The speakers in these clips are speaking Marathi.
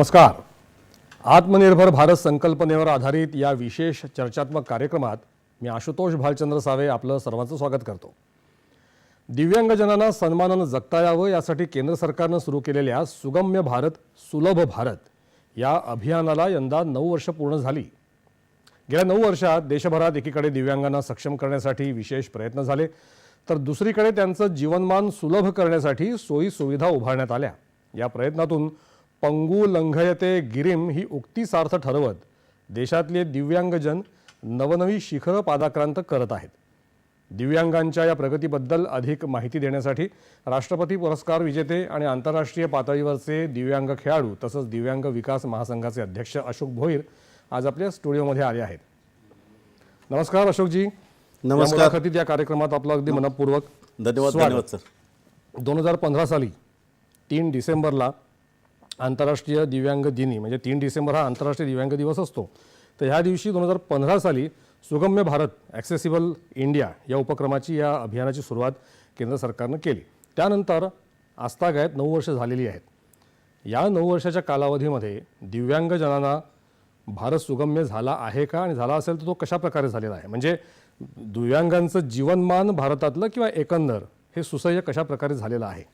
नमस्कार. आत्मनिर्भर भारत संकल्पनेवर आधारित या विशेष चर्चात्मक कार्यक्रमात मी आशुतोष भालचंद्र सावे आपलं सर्वांचं स्वागत करतो. दिव्यांगजनांना सन्मानानं जगता यावं यासाठी केंद्र सरकारनं सुरू केलेल्या सुगम्य भारत सुलभ भारत या अभियानाला यंदा नऊ वर्ष पूर्ण झाली. गेल्या नऊ वर्षात देशभरात एकीकडे दिव्यांगांना सक्षम करण्यासाठी विशेष प्रयत्न झाले तर दुसरीकडे त्यांचं जीवनमान सुलभ करण्यासाठी सोयी सुविधा उभारण्यात आल्या. या प्रयत्नातून पंगू लंघयते गिरीम ही उक्ती सार्थ ठरवत देशातले दिव्यांगजन नवनवी शिखरं पादाक्रांत करत आहेत दिव्यांगांच्या या प्रगतीबद्दल अधिक माहिती देण्यासाठी राष्ट्रपती पुरस्कार विजेते आणि आंतरराष्ट्रीय पातळीवरचे दिव्यांग खेळाडू तसंच दिव्यांग विकास महासंघाचे अध्यक्ष अशोक भोईर आज आपल्या स्टुडिओमध्ये आले आहेत नमस्कार अशोकजी नमस्कार. या कार्यक्रमात आपलं अगदी मनपूर्वक धन्यवाद. धन्यवाद सर दोन हजार पंधरा साली तीन डिसेंबरला आंतरराष्ट्रीय दिव्यांग दिनी म्हणजे तीन डिसेंबर हा आंतरराष्ट्रीय दिव्यांग दिवस असतो. तर ह्या दिवशी दोन हजार पंधरा साली सुगम्य भारत ॲक्सेसिबल इंडिया या उपक्रमाची या अभियानाची सुरुवात केंद्र सरकारनं केली. त्यानंतर आस्थागायत नऊ वर्ष झालेली आहेत. या नऊ वर्षाच्या कालावधीमध्ये दिव्यांगजनांना भारत सुगम्य झाला आहे का आणि झाला असेल तर तो कशा प्रकारे झालेला आहे? म्हणजे दिव्यांगांचं जीवनमान भारतातलं किंवा एकंदर हे सुसह्य कशा प्रकारे झालेलं आहे?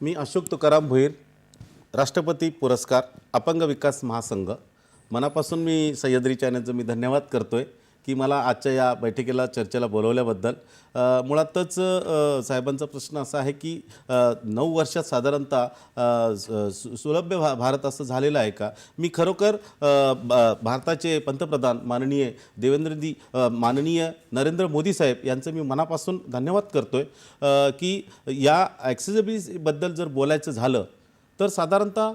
मी अशोक तुकाराम भोईर राष्ट्रपती पुरस्कार अपंग विकास महासंघ. मनापासून मी सह्याद्री चॅनलचं मी धन्यवाद करतोय की मला आजच्या या बैठकीला चर्चेला बोलवल्याबद्दल. मुळातच साहेबांचा प्रश्न असा आहे की नऊ वर्षात साधारणतः सु- सुलभ्य भा भारत असं झालेलं आहे का? मी खरोखर ब- भारताचे पंतप्रधान माननीय देवेंद्रजी माननीय नरेंद्र मोदी साहेब यांचं मी मनापासून धन्यवाद करतो आहे की या ॲक्सेसिबिलिटीबद्दल जर बोलायचं झालं तर साधारणतः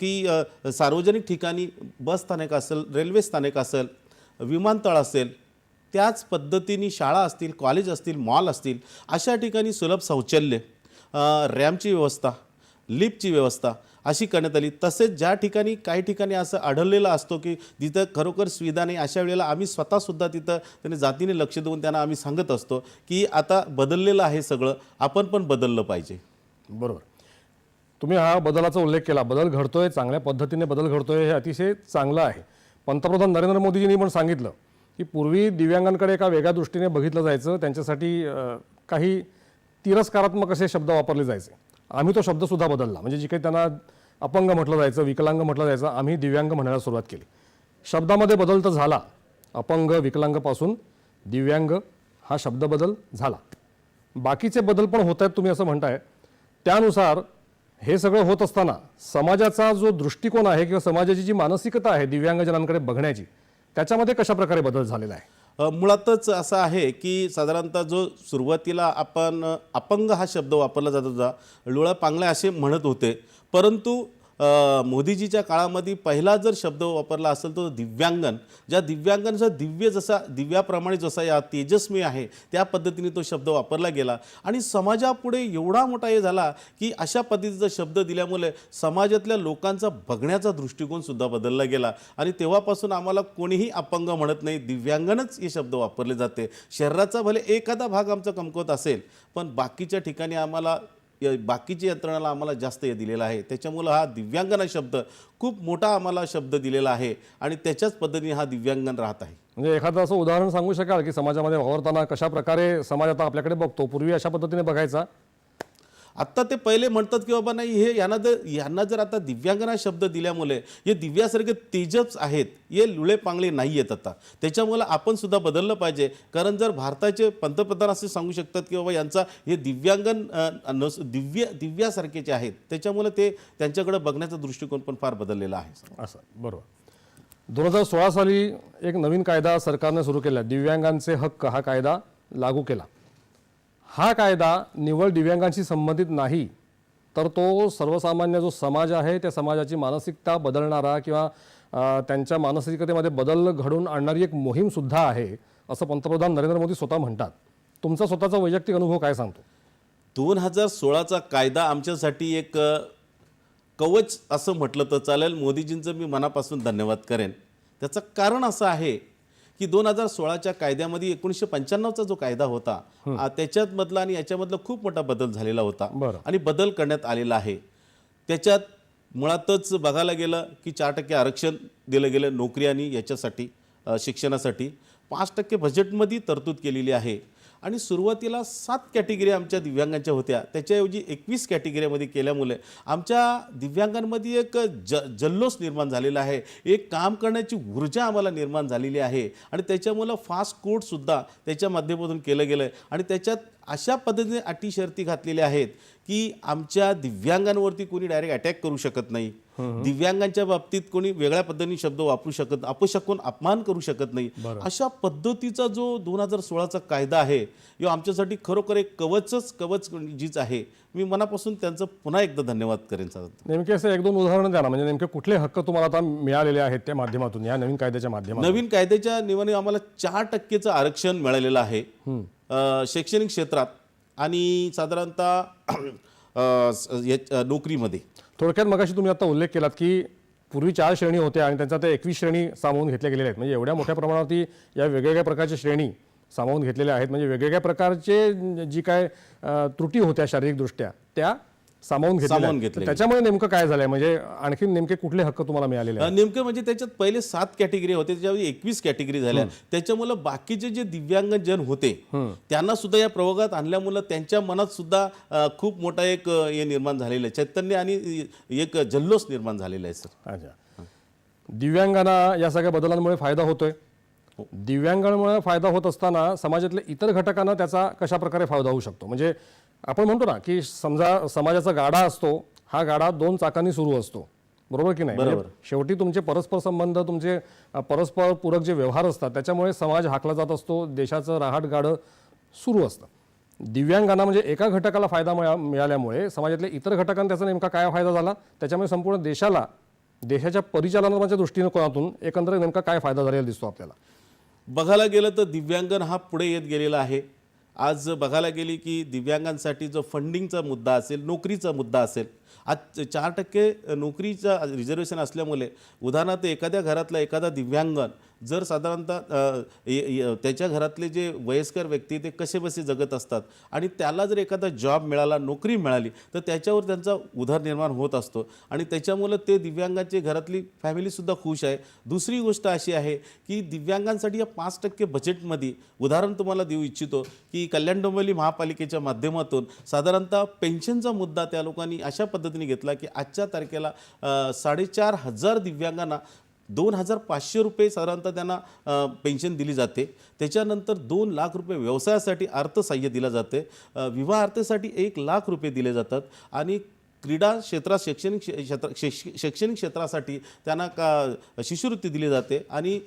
की सार्वजनिक ठिकाणी बस स्थानक असेल रेल्वे स्थानक असेल विमानतळ असेल त्याच पद्धतीने शाळा असतील कॉलेज असतील मॉल असतील अशा ठिकाणी सुलभ शौचालय रॅमची व्यवस्था लिपची व्यवस्था अशी करण्यात आली. तसेच ज्या ठिकाणी काही ठिकाणी असं आढळलेलं असतो की जिथं खरोखर सुविधा नाही अशा वेळेला आम्ही स्वतःसुद्धा तिथं त्यांनी जातीने लक्ष देऊन त्यांना आम्ही सांगत असतो की आता बदललेलं आहे सगळं आपण पण बदललं पाहिजे. बरोबर. तुम्ही हा बदलाचा उल्लेख केला. बदल घडतोय चांगल्या पद्धतीने बदल घडतोय हे अतिशय चांगलं आहे. पंतप्रधान नरेंद्र मोदीजींनी पण सांगितलं की पूर्वी दिव्यांगांकडे एका वेगळ्या दृष्टीने बघितलं जायचं त्यांच्यासाठी काही तिरस्कारात्मक असे शब्द वापरले जायचे. आम्ही तो शब्दसुद्धा बदलला. म्हणजे जे काही त्यांना अपंग म्हटलं जायचं विकलांग म्हटलं जायचं आम्ही दिव्यांग म्हणायला सुरुवात केली. शब्दामध्ये बदल तर झाला. अपंग विकलांगपासून दिव्यांग हा शब्द बदल झाला. बाकीचे बदल पण होत आहेत तुम्ही असं म्हणताय. त्यानुसार हे सगळं होत असताना समाजाचा जो दृष्टिकोन आहे किंवा समाजाची जी मानसिकता आहे दिव्यांगजनांकडे बघण्याची त्याच्यामध्ये कशा प्रकारे बदल झालेला आहे? मुळातच असं आहे की साधारणतः जो सुरुवातीला आपण अपंग हा शब्द वापरला जात होता लोळा पांगल्या असे म्हणत होते. परंतु मोदीजीच्या काळामध्ये पहिला जर शब्द वापरला असेल तो दिव्यांगन. ज्या दिव्यांगनचा दिव्य जसा दिव्याप्रमाणे जसा या तेजस्मी आहे त्या पद्धतीने तो शब्द वापरला गेला. आणि समाजापुढे एवढा मोठा हे झाला की अशा पद्धतीचा शब्द दिल्यामुळे समाजातल्या लोकांचा बघण्याचा दृष्टिकोनसुद्धा बदलला गेला. आणि तेव्हापासून आम्हाला कोणीही अपंग म्हणत नाही दिव्यांगनच हे शब्द वापरले जाते. शरीराचा भले एखादा भाग आमचा कमकुवत असेल पण बाकीच्या ठिकाणी आम्हाला या बाकीच्या यंत्रणाला आम्हाला जास्त हे दिलेलं आहे. त्याच्यामुळं हा दिव्यांगना शब्द खूप मोठा आम्हाला शब्द दिलेला आहे आणि त्याच्याच पद्धतीने हा दिव्यांगन राहत आहे. म्हणजे एखादं असं उदाहरण सांगू शकाल की समाजामध्ये वावरताना कशा प्रकारे समाज आता आपल्याकडे बघतो? पूर्वी अशा पद्धतीने बघायचा. आत्ता ते पहिले म्हणतात की बाबा नाही हे यांना जर यांना जर आता दिव्यांगना शब्द दिल्यामुळे हे दिव्यासारखे तेजच आहेत हे लुळे पांगळे नाही आहेत आता. त्याच्यामुळे आपण सुद्धा बदललं पाहिजे. कारण जर भारताचे पंतप्रधान असे सांगू शकतात की बाबा यांचा हे दिव्यांगन नस दिव्य दिव्यासारखेचे आहेत त्याच्यामुळे ते त्यांच्याकडे बघण्याचा दृष्टिकोन पण फार बदललेला आहे. असं बरोबर. दोन हजार सोळा साली एक नवीन कायदा सरकारने सुरू केला. दिव्यांगांचे हक्क हा कायदा लागू केला. हा कायदा निवड दिव्यांगांशी संबंधित नाही तर तो सर्वसामान्य जो समाज आहे त्या समाजाची मानसिकता बदलणारा किंवा त्यांच्या मानसिकतेमध्ये बदल घडून आणणारी एक मोहीमसुद्धा आहे असं पंतप्रधान नरेंद्र मोदी स्वतः म्हणतात. तुमचा स्वतःचा वैयक्तिक अनुभव काय सांगतो? दोन हजार सोळाचा कायदा आमच्यासाठी एक कवच असं म्हटलं तर चालेल. मोदीजींचं मी मनापासून धन्यवाद करेन. त्याचं कारण असं आहे की दोन हजार सोळाच्या कायद्यामध्ये एकोणीसशे पंच्याण्णवचा जो कायदा होता त्याच्यात मधला आणि याच्यामधला खूप मोठा बदल झालेला होता. आणि बदल करण्यात आलेला आहे. त्याच्यात मुळातच बघायला गेलं की चार टक्के आरक्षण दिलं गेलं नोकरी आणि याच्यासाठी शिक्षणासाठी. पाच टक्के बजेटमध्ये तरतूद केलेली आहे. आणि सुरुवातीला सात कॅटेगरी आमच्या दिव्यांगांच्या होत्या. त्याच्याऐवजी एकवीस कॅटेगरीमध्ये केल्यामुळे आमच्या दिव्यांगांमध्ये एक ज जल्लोष निर्माण झालेला आहे. एक काम करण्याची ऊर्जा आम्हाला निर्माण झालेली आहे. आणि त्याच्यामुळं फास्ट कोडसुद्धा त्याच्या माध्यमातून केलं गेलं आहे आणि त्याच्यात अशा पद्धतीने अटी शर्ती घातलेल्या आहेत. की आमच्या दिव्यांगांवरती कोणी डायरेक्ट अटॅक करू शकत नाही. दिव्यांगांच्या बाबतीत कोणी वेगळ्या पद्धतीने शब्द वापरू शकत अपशकून अपमान करू शकत नाही. अशा पद्धतीचा जो दोन हजार सोळाचा कायदा आहे यो आमच्यासाठी खरोखर एक कवचच कवच जीच आहे. मी मनापासून त्यांचं पुन्हा एकदा धन्यवाद करेन साधारण नेमके असे एक दोन उदाहरणं द्या ना. म्हणजे नेमके कुठले हक्क तुम्हाला आता मिळालेले आहेत त्या माध्यमातून या नवीन कायद्याच्या माध्यमातून? नवीन कायद्याच्या नियमाने आम्हाला चार टक्केचं आरक्षण मिळालेलं आहे. शैक्षणिक क्षेत्रात. आणि साधारणतः नोकरीमध्ये. थोडक्यात मगाशी तुम्ही आता उल्लेख केलात की पूर्वी चार श्रेणी होत्या आणि त्यांच्या त्या एकवीस श्रेणी सामावून घेतल्या गेलेल्या आहेत. म्हणजे एवढ्या मोठ्या प्रमाणावरती या वेगवेगळ्या प्रकारच्या श्रेणी सामावून घेतलेल्या आहेत. म्हणजे वेगवेगळ्या प्रकारचे जी काय त्रुटी होत्या शारीरिकदृष्ट्या त्या सामावून सामावून. तर त्याच्यामुळे नेमकं काय झालंय? म्हणजे आणखी नेमके कुठले हक्क तुम्हाला मिळालेले आहेत? नेमकं म्हणजे त्याच्यात पहिले सात कॅटेगरी होते त्याच्यामध्ये एकवीस कॅटेगरी झाल्या. त्याच्यामुळं बाकीचे जे दिव्यांग जन होते त्यांना सुद्धा या प्रयोगात आणल्यामुळं त्यांच्या मनात सुद्धा अ, खूप मोठा एक अ, हे निर्माण झालेलं आहे. चैतन्य आणि एक जल्लोष निर्माण झालेला आहे सर. अच्छा. दिव्यांगांना या सगळ्या बदलांमुळे फायदा होतोय. दिव्यांगांमुळे फायदा होत असताना समाजातल्या इतर घटकांना त्याचा कशा प्रकारे फायदा होऊ शकतो? म्हणजे आपण म्हणतो ना की समजा समाजाचा गाडा असतो हा गाडा दोन चाकांनी सुरू असतो. बरोबर की नाही? म्हणजे शेवटी तुमचे परस्पर संबंध तुमचे परस्पर पूरक जे व्यवहार असतात त्याच्यामुळे समाज हाकला जात असतो देशाचं राहाट गाडं सुरू असतं. दिव्यांगांना म्हणजे एका घटकाला फायदा मिळा मिळाल्यामुळे समाजातल्या इतर घटकांना त्याचा नेमका काय फायदा झाला? त्याच्यामुळे संपूर्ण देशाला देशाच्या परिचालनाच्या दृष्टिकोनातून एकंदर नेमका काय फायदा झालेला दिसतो आपल्याला? बघायला गेलं तर दिव्यांगन हा पुढे येत गेलेला आहे. आज बघायला गेली की दिव्यांगांसाठी जो फंडिंगचा मुद्दा असेल नोकरीचा मुद्दा असेल आज चार टक्के नोकरीचा रिझर्वेशन असल्यामुळे उदाहरणार्थ एखाद्या घरातला एखादा दिव्यांगन जर साधारणतः त्याच्या घरातले जे वयस्कर व्यक्ती ते कसे बसे जगत असतात आणि त्याला जर एखादा जॉब मिळाला नोकरी मिळाली तर त्याच्यावर त्यांचा उदरनिर्माण होत असतो. आणि त्याच्यामुळं ते दिव्यांगांची घरातली फॅमिलीसुद्धा खुश आहे. दुसरी गोष्ट अशी आहे की दिव्यांगांसाठी या पाच टक्के बजेटमध्ये उदाहरण तुम्हाला देऊ इच्छितो की कल्याण डोंबिवली महापालिकेच्या माध्यमातून साधारणतः पेन्शनचा मुद्दा त्या लोकांनी अशा पद्धतीने घेतला की आजच्या तारखेला साडेचार हजार दिव्यांगांना दोन हजार पाचशे रुपये साधारणतः त्यांना पेन्शन दिली जाते. त्याच्यानंतर दोन लाख रुपये व्यवसायासाठी अर्थसहाय्य दिलं जाते. विवाह अर्थसाठी एक लाख रुपये दिले जातात. आणि क्रीडा क्षेत्रात शैक्षणिक क्षेत्र शैक्षणिक क्षेत्रासाठी त्यांना का शिष्यवृत्ती दिली जाते आणि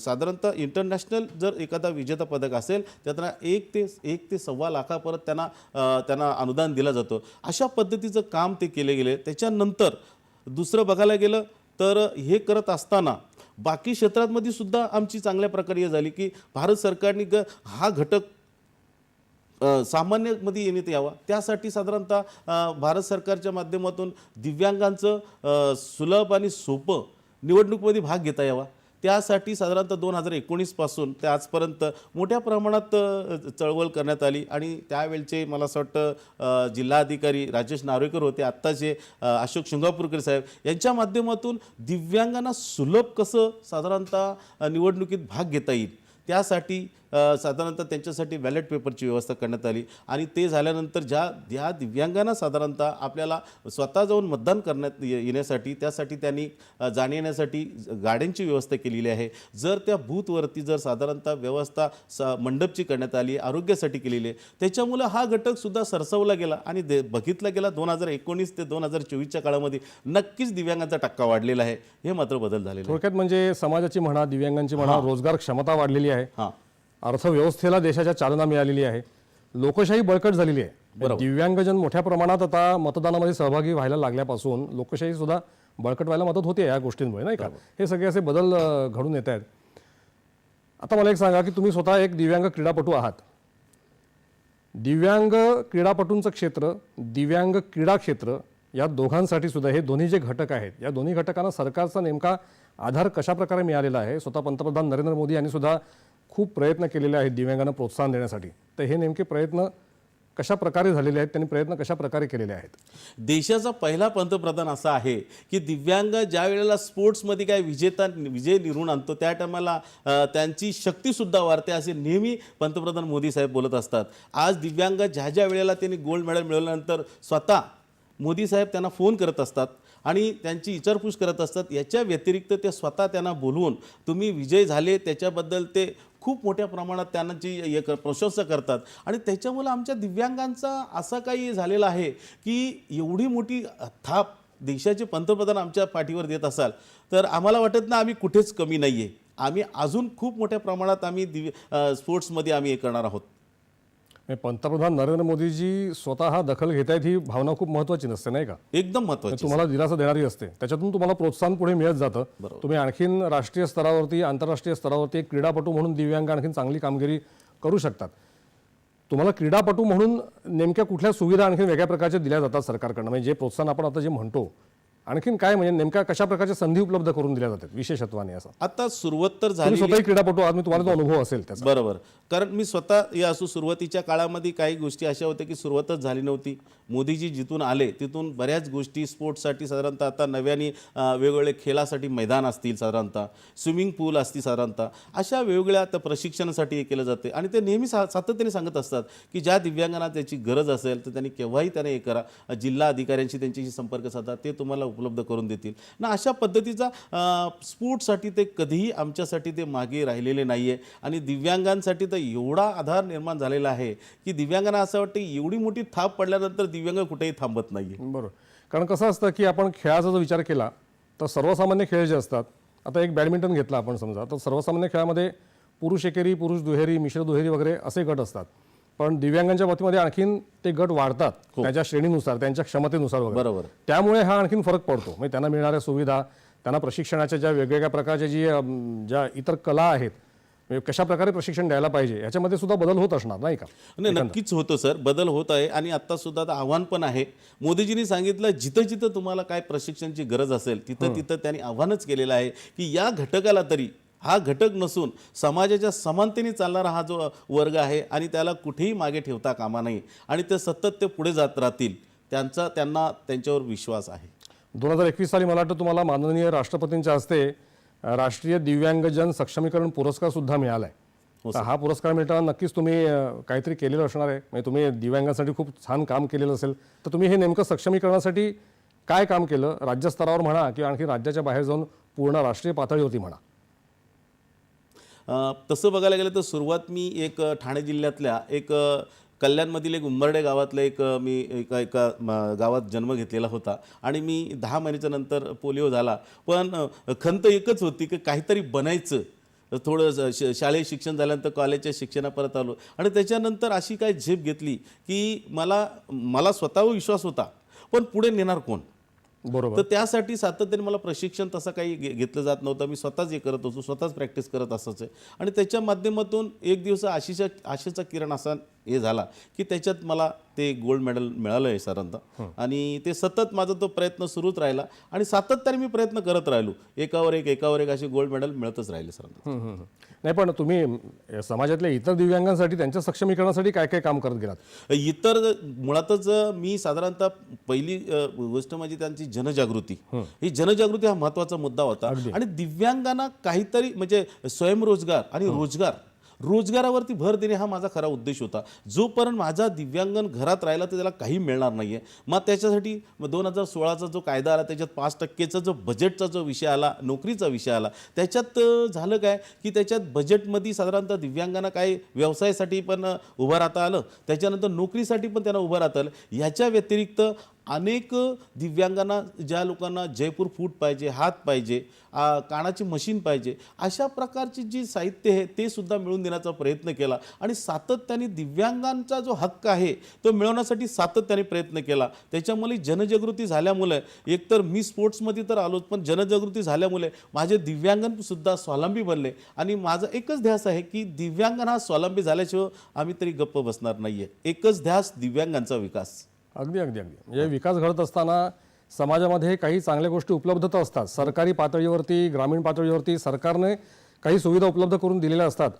साधारणतः इंटरनॅशनल जर एखादा विजेता पदक असेल तर त्यांना एक ते एक ते सव्वा लाखापर्यंत त्यांना त्यांना अनुदान दिलं जातं. अशा पद्धतीचं काम ते केले गेले. त्याच्यानंतर दुसरं बघायला गेलं तर हे करत असताना बाकी क्षेत्रांमध्ये सुद्धा आमची चांगल्या प्रकारे झाली की भारत सरकारने ग हा घटक सामान्यमध्ये येण्यात यावा. त्यासाठी साधारणतः भारत सरकारच्या माध्यमातून दिव्यांगांचं सुलभ आणि सोपं निवडणुकीमध्ये भाग घेता यावा. त्यासाठी साधारणतः दोन हजार एकोणीसपासून ते आजपर्यंत मोठ्या प्रमाणात चळवळ करण्यात आली आणि त्यावेळचे मला असं वाटतं जिल्हाधिकारी राजेश नार्वेकर होते आत्ताचे अशोक शृंगापूरकर साहेब यांच्या माध्यमातून दिव्यांगांना सुलभ कसं साधारणतः निवडणुकीत भाग घेता येईल त्यासाठी साधारणतः त्यांच्यासाठी बॅलेट पेपरची व्यवस्था करण्यात आली. आणि ते झाल्यानंतर ज्या ज्या दिव्यांगांना साधारणतः आपल्याला स्वतः जाऊन मतदान करण्यात येण्यासाठी त्यासाठी त्यांनी अ, जाण्या येण्यासाठी गाड्यांची व्यवस्था केलेली आहे. जर त्या बूथवरती जर साधारणतः व्यवस्था स मंडपची करण्यात आली आरोग्यासाठी केलेली आहे त्याच्यामुळं हा घटकसुद्धा सरसवला गेला. आणि दे बघितला गेला दोन हजार एकोणीस ते दोन हजार चोवीसच्या काळामध्ये नक्कीच दिव्यांगांचा टक्का वाढलेला आहे. हे मात्र बदल झालेला आहे. थोडक्यात म्हणजे समाजाची म्हणा दिव्यांगांची म्हणा रोजगार क्षमता वाढलेली आहे. हां. अर्थव्यवस्थेला देशाच्या चालना मिळालेली आहे. लोकशाही बळकट झालेली आहे. दिव्यांगजन मोठ्या प्रमाणात आता मतदानामध्ये सहभागी व्हायला लागल्यापासून लोकशाही सुद्धा बळकट व्हायला मदत होते या गोष्टींमुळे नाही का? हे सगळे असे बदल घडून येत आहेत. आता मला एक सांगा की तुम्ही स्वतः एक दिव्यांग क्रीडापटू आहात. दिव्यांग क्रीडापटूंचं क्षेत्र दिव्यांग क्रीडा क्षेत्र या दोघांसाठी सुद्धा हे दोन्ही जे घटक आहेत या दोन्ही घटकांना सरकारचा नेमका आधार कशा प्रकारे मिळालेला आहे? स्वतः पंतप्रधान नरेंद्र मोदी यांनी सुद्धा खूप प्रयत्न केलेले आहेत दिव्यांगांना प्रोत्साहन देण्यासाठी. तर हे नेमके प्रयत्न कशा प्रकारे झालेले आहेत? त्यांनी प्रयत्न कशा प्रकारे केलेले आहेत? देशाचा पहिला पंतप्रधान असा आहे की दिव्यांग ज्या वेळेला स्पोर्ट्समध्ये काय विजेता विजय निरून आणतो त्या टायमाला त्यांची शक्तीसुद्धा वाढते असे नेहमी पंतप्रधान मोदी साहेब बोलत असतात. आज दिव्यांग ज्या ज्या वेळेला त्यांनी गोल्ड मेडल मिळवल्यानंतर स्वतः मोदी साहेब त्यांना फोन करत असतात आणि त्यांची विचारपूस करत असतात याच्या व्यतिरिक्त ते स्वतः त्यांना बोलवून तुम्ही विजय झाले त्याच्याबद्दल ते खूप मोठ्या प्रमाणात त्यांची हे क- प्रशंसा करतात. आणि त्याच्यामुळं आमच्या दिव्यांगांचा असा काही झालेला आहे की एवढी मोठी थाप देशाचे पंतप्रधान आमच्या पाठीवर देत असाल तर आम्हाला वाटत ना आम्ही कुठेच कमी नाही आहे आम्ही अजून खूप मोठ्या प्रमाणात आम्ही दिव्य स्पोर्ट्समध्ये आम्ही हे करणार आहोत. पंतप्रधान नरेंद्र मोदीजी स्वतः दखल घेत आहेत ही भावना खूप महत्वाची नसते नाही का? एकदम महत्त्वाचे तुम्हाला दिलासा देणारी असते. त्याच्यातून तुम्हाला प्रोत्साहन पुढे मिळत जातं. तुम्ही आणखीन राष्ट्रीय स्तरावरती आंतरराष्ट्रीय स्तरावरती एक क्रीडापटू म्हणून दिव्यांग आणखीन चांगली कामगिरी करू शकतात. तुम्हाला क्रीडापटू म्हणून नेमक्या कुठल्या सुविधा आणखीन वेगळ्या प्रकारच्या दिल्या जातात सरकारकडनं? म्हणजे जे प्रोत्साहन आपण आता जे म्हणतो आणखीन काय म्हणजे नेमक्या कशा प्रकारच्या संधी उपलब्ध करून दिल्या जातात विशेषत्वाने असं? आता सुरुवात तर झाली स्वतःही क्रीडापटू आहात मी तुम्हाला तो अनुभव असेल त्याचा. बरोबर. कारण मी स्वतः या असो सुरुवातीच्या काळामध्ये काही गोष्टी अशा होत्या की सुरुवातच झाली नव्हती. मोदीजी जिथून आले तिथून बऱ्याच गोष्टी स्पोर्ट्ससाठी साधारणतः आता नव्याने वेगवेगळे खेळासाठी मैदान असतील साधारणतः स्विमिंग पूल असतील साधारणतः. अशा वेगवेगळ्या आता प्रशिक्षणासाठी हे केलं जाते. आणि ते नेहमी सा सातत्याने सांगत असतात की ज्या दिव्यांगांना त्याची गरज असेल तर त्यांनी केव्हाही त्याने हे करा. जिल्हा अधिकाऱ्यांशी त्यांच्याशी संपर्क साधा ते तुम्हाला उपलब्ध करून देतील. ना अशा पद्धतीचा स्पोर्टसाठी ते कधीही आमच्यासाठी ते मागे राहिलेले नाही आहे आणि दिव्यांगांसाठी तर एवढा आधार निर्माण झालेला आहे की दिव्यांगांना असं वाटतं की एवढी मोठी थाप पडल्यानंतर दिव्यांग कुठेही थांबत नाही बरोबर कारण कसं असतं की आपण खेळाचा जर विचार केला तर सर्वसामान्य खेळ जे असतात आता एक बॅडमिंटन घेतला आपण समजा तर सर्वसामान्य खेळामध्ये पुरुष एकेरी पुरुष दुहेरी मिश्र दुहेरी वगैरे असे गट असतात. पण दिव्यांगांच्या बाबतीमध्ये आणखीन ते गट वाढतात त्याच्या श्रेणीनुसार त्यांच्या क्षमतेनुसार वगैरे. बरोबर. त्यामुळे हा आणखीन फरक पडतो. म्हणजे त्यांना मिळणाऱ्या सुविधा त्यांना प्रशिक्षणाच्या ज्या वेगवेगळ्या प्रकारच्या जी ज्या इतर कला आहेत म्हणजे कशा प्रकारे प्रशिक्षण द्यायला पाहिजे याच्यामध्ये सुद्धा बदल होत असणार नाही का? नाही नक्कीच होतं सर. बदल होत आहे आणि आत्ता सुद्धा आता आव्हान पण आहे. मोदीजींनी सांगितलं जिथं जिथं तुम्हाला काय प्रशिक्षणाची गरज असेल तिथं तिथं त्यांनी आव्हानच केलेलं आहे की या घटकाला तरी हा घटक नसून समाजाच्या समानतेने चालणारा हा जो वर्ग आहे आणि त्याला कुठेही मागे ठेवता कामा नाही आणि ते सतत ते पुढे जात राहतील त्यांचा त्यांना त्यांच्यावर विश्वास आहे. दोन हजार एकवीस साली मला वाटतं तुम्हाला माननीय राष्ट्रपतींच्या हस्ते राष्ट्रीय दिव्यांगजन सक्षमीकरण पुरस्कार सुद्धा मिळाला आहे तर हा पुरस्कार मिळताना नक्कीच तुम्ही काहीतरी केलेलं असणार आहे. म्हणजे तुम्ही दिव्यांगांसाठी खूप छान काम केलेलं असेल तर तुम्ही हे नेमकं सक्षमीकरणासाठी काय काम केलं? राज्यस्तरावर म्हणा किंवा आणखी राज्याच्या बाहेर जाऊन पूर्ण राष्ट्रीय पातळीवरती म्हणा. तसं बघायला गेलं तर सुरुवात मी एक ठाणे जिल्ह्यातल्या एक कल्याणमधील एक उंबर्डे गावातलं एक मी एका एका गावात जन्म घेतलेला होता. आणि मी दहा महिन्याच्या नंतर पोलिओ झाला. पण खंत एकच होती की काहीतरी बनायचं. थोडं श- श- शालेय शिक्षण झाल्यानंतर कॉलेजच्या शिक्षणा परत आलो. आणि त्याच्यानंतर अशी काय झेप घेतली की मला मला स्वतःवर विश्वास होता. पण पुढे नेणार कोण? बरोबर. तर त्यासाठी सातत्याने मला प्रशिक्षण तसं काही घेतलं जात नव्हतं. मी स्वतःच हे करत होतो. स्वतःच प्रॅक्टिस करत असायचं. आणि त्याच्या माध्यमातून एक दिवस आशिषा आशेचा किरण असा हे झाला की त्याच्यात मला ते गोल्ड मेडल मिळालं आहे साधारणतः आणि ते सतत माझा तो प्रयत्न सुरूच राहिला आणि सातत्याने मी प्रयत्न करत राहिलो. एकावर एक एकावर एक असे गोल्ड मेडल मिळतच राहिले हम्म. नाही पण तुम्ही समाजातल्या इतर दिव्यांगांसाठी त्यांच्या सक्षमीकरणासाठी काय काय काम करत गेलात? इतर मुळातच मी साधारणतः पहिली गोष्ट म्हणजे त्यांची जनजागृती. ही. जनजागृती हा महत्त्वाचा मुद्दा होता. आणि दिव्यांगांना काहीतरी म्हणजे स्वयंरोजगार आणि रोजगार रोजगारावरती भर देणे हा माझा खरा उद्देश होता. जोपर्यंत माझा दिव्यांगन घरात राहिला तर त्याला काही मिळणार नाही आहे मग त्याच्यासाठी मग दोन हजार सोळाचा जो कायदा आला त्याच्यात पाच टक्केचा जो बजेटचा जो विषय आला नोकरीचा विषय आला त्याच्यात झालं काय की त्याच्यात बजेटमध्ये साधारणतः दिव्यांगांना काय व्यवसायासाठी पण उभं राहता आलं. त्याच्यानंतर नोकरीसाठी पण त्यांना उभं राहता आलं. याच्या व्यतिरिक्त अनेक दिव्यांगांना ज्या लोकांना जयपूर फूट पाहिजे हात पाहिजे कानाची मशीन पाहिजे अशा प्रकारची जी साहित्य आहे ते सुद्धा मिळवून देण्याचा प्रयत्न केला. आणि सातत्याने दिव्यांगांचा जो हक्क आहे तो मिळवण्यासाठी सातत्याने प्रयत्न केला. त्याच्यामुळे जनजागृती झाल्यामुळे एकतर मी स्पोर्ट्समध्ये तर आलोच पण जनजागृती झाल्यामुळे माझे दिव्यांगन सुद्धा स्वावलंबी बनले. आणि माझा एकच ध्यास आहे की दिव्यांगन हा स्वावलंबी झाल्याशिवाय आम्ही तरी गप्प बसणार नाही आहे एकच ध्यास दिव्यांगांचा विकास. अगदी अगदी अगदी. म्हणजे विकास घडत असताना समाजामध्ये काही चांगल्या गोष्टी उपलब्ध तर असतात. सरकारी पातळीवरती ग्रामीण पातळीवरती सरकारने काही सुविधा उपलब्ध करून दिलेल्या असतात.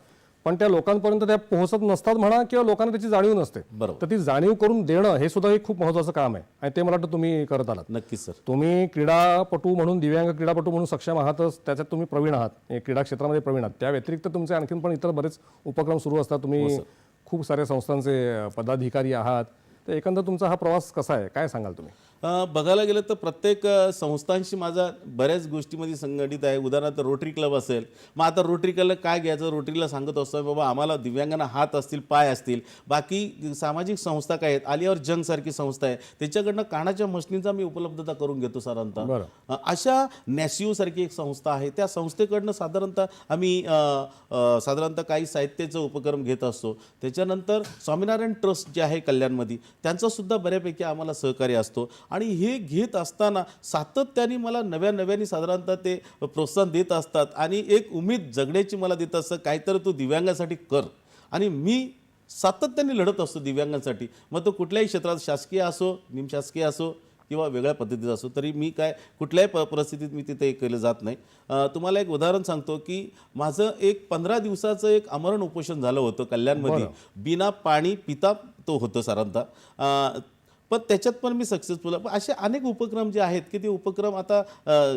पण त्या लोकांपर्यंत त्या पोहोचत नसतात म्हणा किंवा लोकांना त्याची जाणीव नसते. बरोबर. तर ती जाणीव करून देणं हे सुद्धा एक खूप महत्वाचं काम आहे. आणि ते मला वाटतं तुम्ही करत आलात. नक्कीच सर. तुम्ही क्रीडापटू म्हणून दिव्यांग क्रीडापटू म्हणून सक्षम आहातच त्याच्यात तुम्ही प्रवीण आहात. हे क्रीडा क्षेत्रामध्ये प्रवीण आहात. त्या व्यतिरिक्त तुमचे आणखीन पण इतर बरेच उपक्रम सुरू असतात. तुम्ही खूप साऱ्या संस्थांचे पदाधिकारी आहात. तर एकंदर तुमचा हा प्रवास कसा आहे? काय सांगाल तुम्ही? बघायला गेलं तर प्रत्येक संस्थांशी माझा बऱ्याच गोष्टीमध्ये संघटित आहे. उदाहरणार्थ रोटरी क्लब असेल. मग आता रोटरी क्लब काय घ्यायचं? रोटरीला सांगत असतो बाबा आम्हाला दिव्यांगांना हात असतील पाय असतील. बाकी सामाजिक संस्था काय आहेत? आलियावर जंग सारखी संस्था आहे. त्याच्याकडनं कानाच्या मशनीचा मी उपलब्धता करून घेतो साधारणतः अशा नॅसिओ सारखी एक संस्था आहे. त्या संस्थेकडनं साधारणतः आम्ही साधारणतः काही साहित्याचा उपक्रम घेत असतो. त्याच्यानंतर स्वामीनारायण ट्रस्ट जे आहे कल्याणमध्ये त्यांचा सुद्धा बऱ्यापैकी आम्हाला सहकार्य असतो. आणि हे घेत असताना सातत्याने मला नव्या नव्याने साधारणतः ते प्रोत्साहन देत असतात. आणि एक उमेद जगण्याची मला देत असतं काहीतरी तू दिव्यांगासाठी कर. आणि मी सातत्याने लढत असतो दिव्यांगांसाठी. मग तो कुठल्याही क्षेत्रात शासकीय असो निमशासकीय असो किंवा वेगळ्या पद्धतीचं असो तरी मी काय कुठल्याही प परिस्थितीत मी तिथे केलं जात नाही. तुम्हाला एक उदाहरण सांगतो की माझं एक पंधरा दिवसाचं एक आमरण उपोषण झालं होतं कल्याणमध्ये. बिना पाणी पिता तो होतं साधारणतः. पण त्याच्यात पण मी सक्सेसफुल आहे. पण असे अनेक उपक्रम जे आहेत की ते उपक्रम आता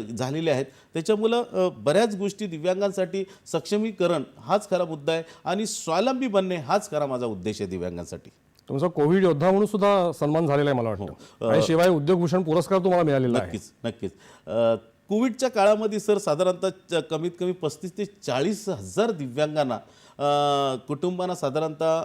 झालेले आहेत. त्याच्यामुळं बऱ्याच गोष्टी दिव्यांगांसाठी सक्षमीकरण हाच खरा मुद्दा आहे आणि स्वावलंबी बनणे हाच खरा माझा उद्देश आहे दिव्यांगांसाठी. तुमचा कोविड योद्धा म्हणून सुद्धा सन्मान झालेला आहे मला वाटतं. आणि शिवाय उद्योगभूषण पुरस्कार तुम्हाला मिळालेला आहे. नक्कीच नक्कीच. कोविडच्या काळामध्ये सर साधारणतः कमीत कमी पस्तीस ते चाळीस हजार दिव्यांगांना कुटुंबांना साधारणतः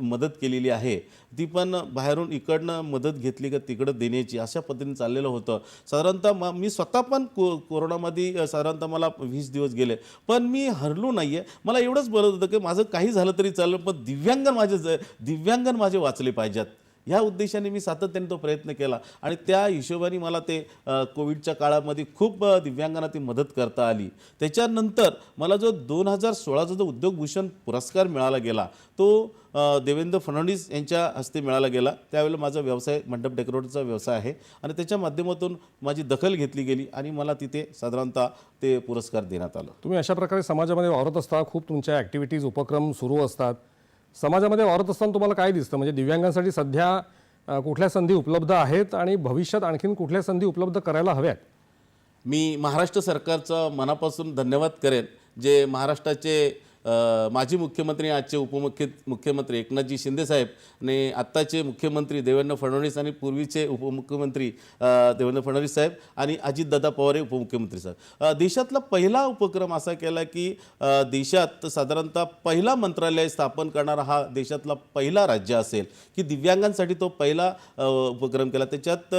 मदत केलेली आहे. ती पण बाहेरून इकडनं मदत घेतली का तिकडं देण्याची अशा पद्धतीने चाललेलं होतं. साधारणतः म मी स्वतः पण को कोरोनामध्ये साधारणतः मला वीस दिवस गेले. पण मी हरलो नाही आहे मला एवढंच बोलत होतं की माझं काही झालं तरी चालेल पण दिव्यांगन माझे ज- दिव्यांगन माझे वाचले पाहिजेत. ह्या उद्देशाने मी सातत्याने तो प्रयत्न केला आणि त्या हिशोबाने मला ते कोविडच्या काळामध्ये खूप दिव्यांगांना ती मदत करता आली. त्याच्यानंतर मला जो दोन हजार सोळाचा जो उद्योगभूषण पुरस्कार मिळाला गेला तो देवेंद्र फडणवीस यांच्या हस्ते मिळाला गेला. त्यावेळेला माझा व्यवसाय मंडप डेकोरेटरचा व्यवसाय आहे आणि त्याच्या माध्यमातून माझी दखल घेतली गेली आणि मला तिथे साधारणतः ते पुरस्कार देण्यात आलं. तुम्ही अशा प्रकारे समाजामध्ये वावरत असता खूप तुमच्या ॲक्टिव्हिटीज उपक्रम सुरू असतात. समाजामध्ये वावरत असताना तुम्हाला काय दिसतं? म्हणजे दिव्यांगांसाठी सध्या कुठल्या संधी उपलब्ध आहेत आणि भविष्यात आणखीन कुठल्या संधी उपलब्ध करायला हव्यात? मी महाराष्ट्र सरकारचं मनापासून धन्यवाद करेन जे महाराष्ट्राचे माजी मुख्यमंत्री आजचे उपमुख्य मुख्यमंत्री एकनाथजी शिंदेसाहेब आणि आत्ताचे मुख्यमंत्री देवेंद्र फडणवीस आणि पूर्वीचे उपमुख्यमंत्री देवेंद्र फडणवीस साहेब आणि अजितदादा पवार हे उपमुख्यमंत्री साहेब. देशातला पहिला उपक्रम असा केला की देशात साधारणतः पहिला मंत्रालय स्थापन करणारा हा देशातला पहिला राज्य असेल की दिव्यांगांसाठी तो पहिला उपक्रम केला. त्याच्यात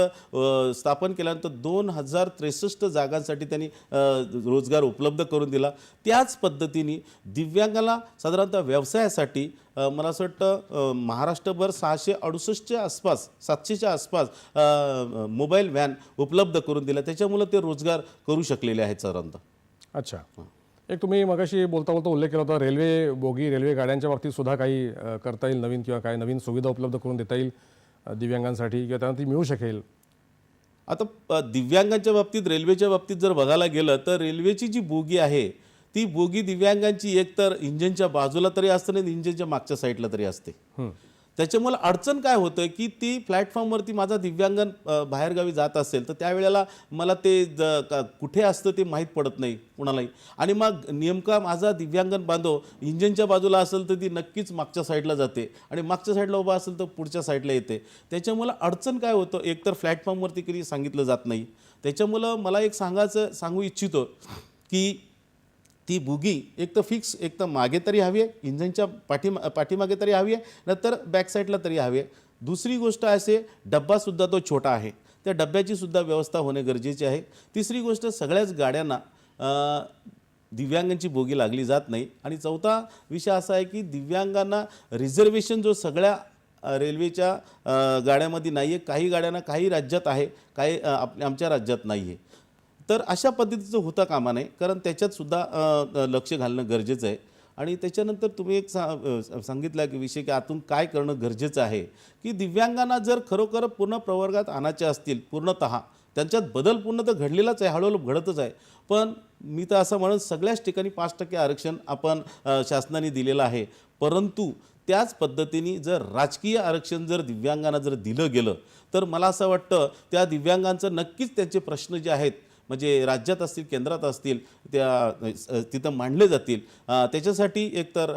स्थापन केल्यानंतर दोन हजार त्रेसष्ट जागांसाठी त्यांनी रोजगार उपलब्ध करून दिला. त्याच पद्धतीने दिव्यांगाला साधारणतः व्यवसायासाठी मला असं वाटतं महाराष्ट्रभर सहाशे अडुसष्टच्या आसपास सातशेच्या आसपास मोबाईल व्हॅन उपलब्ध करून दिल्या. त्याच्यामुळं ते रोजगार करू शकलेले आहेत साधारणतः. अच्छा. एक तुम्ही मगाशी बोलता बोलता उल्लेख केला होता रेल्वे बोगी रेल्वे गाड्यांच्या बाबतीत सुद्धा काही करता येईल नवीन किंवा काही नवीन सुविधा उपलब्ध करून देता येईल दिव्यांगांसाठी किंवा त्यांना ती मिळू शकेल? आता दिव्यांगांच्या बाबतीत रेल्वेच्या बाबतीत जर बघायला गेलं तर रेल्वेची जी बोगी आहे ती बोगी दिव्यांगांची एक तर इंजिनच्या बाजूला तरी असते आणि इंजिनच्या मागच्या साईडला तरी असते. त्याच्यामुळे अडचण काय होतं की ती प्लॅटफॉर्मवरती माझा दिव्यांगन बाहेरगावी जात असेल तर त्यावेळेला मला ते ज- कुठे असतं ते माहीत पडत नाही कुणालाही. आणि मग नेमका माझा दिव्यांगन बांधव इंजिनच्या बाजूला असेल तर ती नक्कीच मागच्या साईडला जाते आणि मागच्या साईडला उभा असेल तर पुढच्या साईडला येते. त्याच्यामुळं अडचण काय होतं एकतर प्लॅटफॉर्मवरती कधी सांगितलं जात नाही. त्याच्यामुळं मला एक सांगायचं सांगू इच्छितो की ती बुगी एक तर फिक्स एक तर मागे तरी हवी आहे इंजनच्या पाठीमा पाठीमागे तरी हवी आहे नंतर बॅकसाईडला तरी हवी आहे. दुसरी गोष्ट असे डब्बासुद्धा तो छोटा आहे. त्या डब्याचीसुद्धा व्यवस्था होणे गरजेचे आहे. तिसरी गोष्ट सगळ्याच गाड्यांना दिव्यांगांची बोगी लागली जात नाही. आणि चौथा विषय असा आहे की दिव्यांगांना रिझर्वेशन जो सगळ्या रेल्वेच्या गाड्यामध्ये नाही आहे काही गाड्यांना काही राज्यात आहे काही आप आपल्या आमच्या राज्यात नाही आहे तर अशा पद्धतीचं होता कामा नये कारण त्याच्यातसुद्धा लक्ष घालणं गरजेचं आहे. आणि त्याच्यानंतर तुम्ही एक सा सांगितला की विषय की आतून काय करणं गरजेचं आहे की दिव्यांगांना जर खरोखर पूर्ण प्रवर्गात आणायचे असतील पूर्णतः त्यांच्यात बदल पूर्ण तर घडलेलाच आहे हळूहळू घडतच आहे. पण मी तर असं म्हणत सगळ्याच ठिकाणी पाच टक्के आरक्षण आपण शासनाने दिलेलं आहे. परंतु त्याच पद्धतीने जर राजकीय आरक्षण जर दिव्यांगांना जर दिलं गेलं तर मला असं वाटतं त्या दिव्यांगांचं नक्कीच त्यांचे प्रश्न जे आहेत म्हणजे राज्यात असतील केंद्रात असतील त्या तिथं मांडले जातील. त्याच्यासाठी एकतर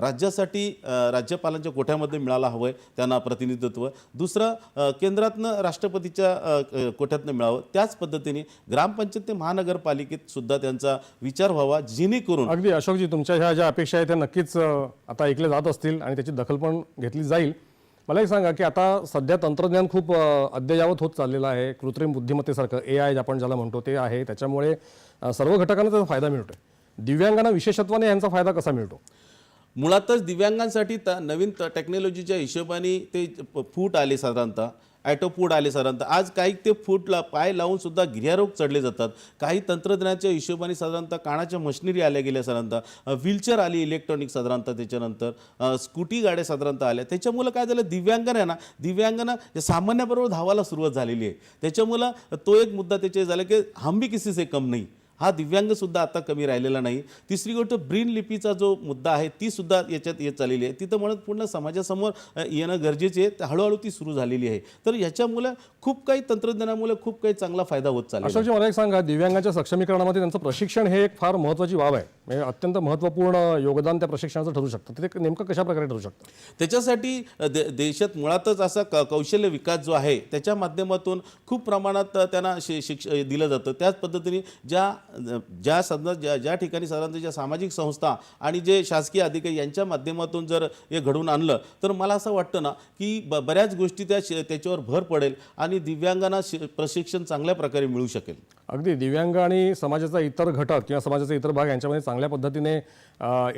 राज्यासाठी राज्यपालांच्या कोठ्यामध्ये मिळायला हवं आहे त्यांना प्रतिनिधित्व. दुसरं केंद्रातनं राष्ट्रपतीच्या कोठ्यातनं मिळावं त्याच पद्धतीने ग्रामपंचायत ते महानगरपालिकेत सुद्धा त्यांचा विचार व्हावा जेणेकरून अगदी अशोकजी तुमच्या ह्या ज्या अपेक्षा आहेत त्या नक्कीच आता ऐकल्या जात असतील आणि त्याची दखल पण घेतली जाईल. मला एक सांगा की आता सध्या तंत्रज्ञान खूप अद्ययावत होत चाललेलं आहे. कृत्रिम बुद्धिमत्तेसारखं ए आय आपण ज्याला म्हणतो ते आहे. त्याच्यामुळे सर्व घटकांना त्याचा फायदा मिळतो दिव्यांगांना विशेषत्वाने यांचा फायदा कसा मिळतो? मुळातच दिव्यांगांसाठी त नवीन त टेक्नॉलॉजीच्या हिशोबाने ते फूट आले साधारणतः ॲटो फूट आले साधारणतः. आज काही ते फूटला पाय लावून सुद्धा गिर्यारोग चढले जातात. काही तंत्रज्ञानाच्या हिशोबाने साधारणतः कानाच्या मशिनरी आल्या गेल्या साधारणतः. व्हीलचेअर आली इलेक्ट्रॉनिक साधारणतः त्याच्यानंतर. स्कूटी गाड्या साधारणतः आल्या. त्याच्यामुळं काय झालं? दिव्यांगन आहे ना दिव्यांगना सामान्याबरोबर धावायला सुरुवात झालेली आहे. त्याच्यामुळं तो एक मुद्दा त्याच्या झाला की हम भी किसी से कम नाही. हा दिव्यांग सुद्धा आता कमी राहिलेला नाही. तिसरी गोष्ट ब्रीन लिपीचा जो मुद्दा आहे ती सुद्धा याच्यात येत चाललेली आहे. तिथं म्हणत पूर्ण समाजासमोर येणं गरजेचे आहे. तर हळूहळू ती सुरू झालेली आहे. तर याच्यामुळे खूप काही तंत्रज्ञानामुळे खूप काही चांगला फायदा होत चालला. अशोकजी मला एक सांगा. दिव्यांगाच्या सक्षमीकरणामध्ये त्यांचं प्रशिक्षण हे एक फार महत्त्वाची बाब आहे. म्हणजे अत्यंत महत्त्वपूर्ण योगदान त्या प्रशिक्षणाचं ठरू शकतं. ते नेमकं कशा प्रकारे ठरू शकतं? त्याच्यासाठी दे देशात मुळातच असा क कौशल्य विकास जो आहे त्याच्या माध्यमातून खूप प्रमाणात त्यांना शि शिक्ष दिलं जातं. त्याच पद्धतीने ज्या ज्या सदा ज्या ज्या ठिकाणी साधारणतः ज्या सामाजिक संस्था आणि जे शासकीय अधिकारी यांच्या माध्यमातून जर हे घडवून आणलं तर मला असं वाटतं ना की ब बऱ्याच गोष्टी त्या त्याच्यावर भर पडेल आणि दिव्यांगांना शि प्रशिक्षण चांगल्या प्रकारे मिळू शकेल. अगदी. दिव्यांग आणि समाजाचा इतर घटक किंवा समाजाचा इतर भाग यांच्यामध्ये चांगल्या पद्धतीने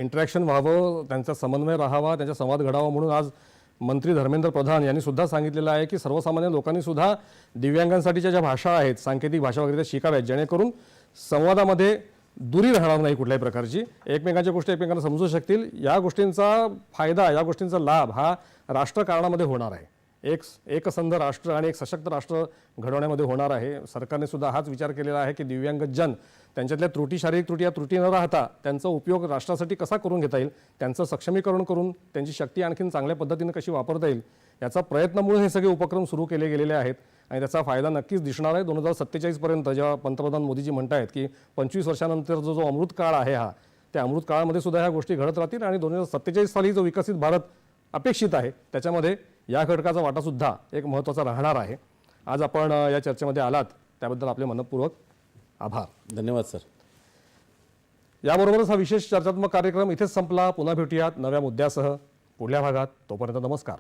इंटरॅक्शन व्हावं त्यांचा समन्वय राहावा त्यांचा संवाद घडावा म्हणून आज मंत्री धर्मेंद्र प्रधान यांनी सुद्धा सांगितलेलं आहे की सर्वसामान्य लोकांनी सुद्धा दिव्यांगांसाठीच्या ज्या भाषा आहेत सांकेतिक भाषा वगैरे त्या शिकाव्यात जेणेकरून संवादामध्ये दुरी राहणार नाही कुठल्याही प्रकारची. एकमेकांच्या गोष्टी एकमेकांना समजू शकतील. या गोष्टींचा फायदा या गोष्टींचा लाभ हा राष्ट्रकारणामध्ये होणार आहे. एक एकसंध राष्ट्र आणि एक सशक्त राष्ट्र घडवण्यामध्ये होणार आहे. सरकारने सुद्धा हाच विचार केलेला आहे की दिव्यांग जन त्यांच्यातल्या त्रुटी शारीरिक त्रुटी या त्रुटी न राहता त्यांचा उपयोग राष्ट्रासाठी कसा करून घेता येईल त्यांचं सक्षमीकरण करून त्यांची शक्ती आणखीन चांगल्या पद्धतीनं कशी वापरता येईल याचा प्रयत्नामुळे हे सगळे उपक्रम सुरू केले गेलेले आहेत. आणि त्याचा फायदा नक्कीच दिसणार आहे. दोन हजार सत्तेचाळीसपर्यंत जेव्हा पंतप्रधान मोदीजी म्हणतायत की पंचवीस वर्षानंतर जो जो अमृत काळ आहे हा त्या अमृत काळामध्ये सुद्धा ह्या गोष्टी घडत राहतील आणि दोन हजार सत्तेचाळीस साली जो विकसित भारत अपेक्षित आहे त्याच्यामध्ये या घटकाचा वाटासुद्धा एक महत्त्वाचा राहणार आहे. आज आपण या चर्चेमध्ये आलात. त्याबद्दल आपले मनपूर्वक आभार. धन्यवाद सर. याबरोबरच हा विशेष चर्चात्मक कार्यक्रम इथेच संपला. पुन्हा भेटूयात नव्या मुद्द्यासह. पुढल्या भागात तोपर्यंत नमस्कार.